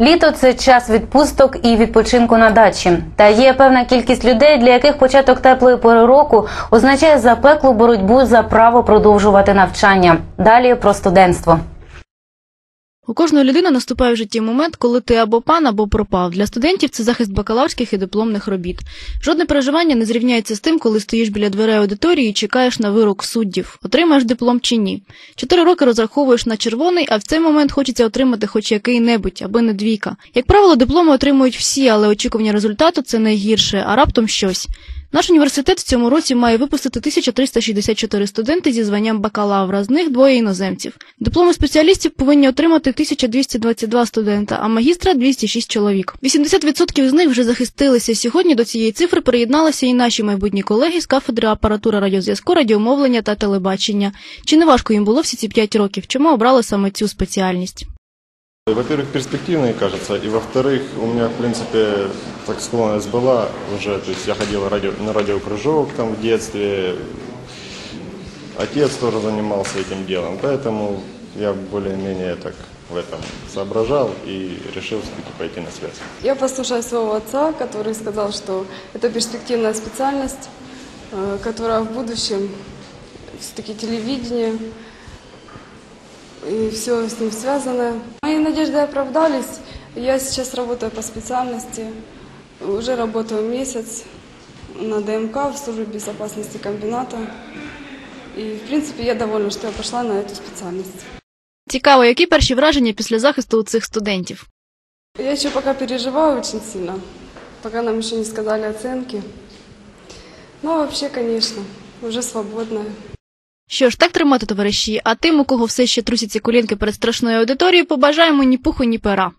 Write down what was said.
Літо це час відпусток і відпочинку на дачі. Та є певна кількість людей, для яких початок теплої пори року означає запеклу боротьбу за право продовжувати навчання. Далі про студентство. У кожної людини наступає в житті момент, коли ти або пан, або пропав. Для студентів це захист бакалаврських і дипломних робіт. Жодне переживання не зрівняється з тим, коли стоїш біля дверей аудиторії і чекаєш на вирок суддів, отримаєш диплом чи ні. Чотири роки розраховуєш на червоний, а в цей момент хочеться отримати хоч який-небудь, аби не двійка. Як правило, дипломи отримують всі, але очікування результату це найгірше, а раптом щось. Наш університет в цьому році має випустити 1364 студенти зі званням бакалавра, з них двоє іноземців. Дипломи спеціалістів повинні отримати 1222 студента, а магістра 206 чоловік. 80% з них вже захистилися. Сьогодні до цієї цифри приєдналися і наші майбутні колеги з кафедри апаратури радіозв'язку, радіомовлення та телебачення. Чи не важко їм було всі ці 5 років? Чому обрали саме цю спеціальність? Во-первых, перспективные, кажется, и во-вторых, у меня, в принципе, так склонность была уже, то есть я ходил радио, на радиокружок там в детстве, отец тоже занимался этим делом, поэтому я более-менее так в этом соображал и решил все-таки пойти на связь. Я послушаю своего отца, который сказал, что это перспективная специальность, э, которая в будущем все-таки телевидение и все с ним связано. Мои надежды оправдались. Я сейчас работаю по специальности, уже работаю месяц на ДМК в службе безопасности комбината. И, в принципе, я довольна, что я пошла на эту специальность. Цікаво, які перші враження після захисту у цих студентів? Я еще пока переживаю очень сильно, пока нам еще не сказали оценки. Но вообще, конечно, уже свободная. Що ж, так тримати, товариші, а тим, у кого все ще трусяться колінки перед страшною аудиторією, побажаємо ні пуху, ні пера.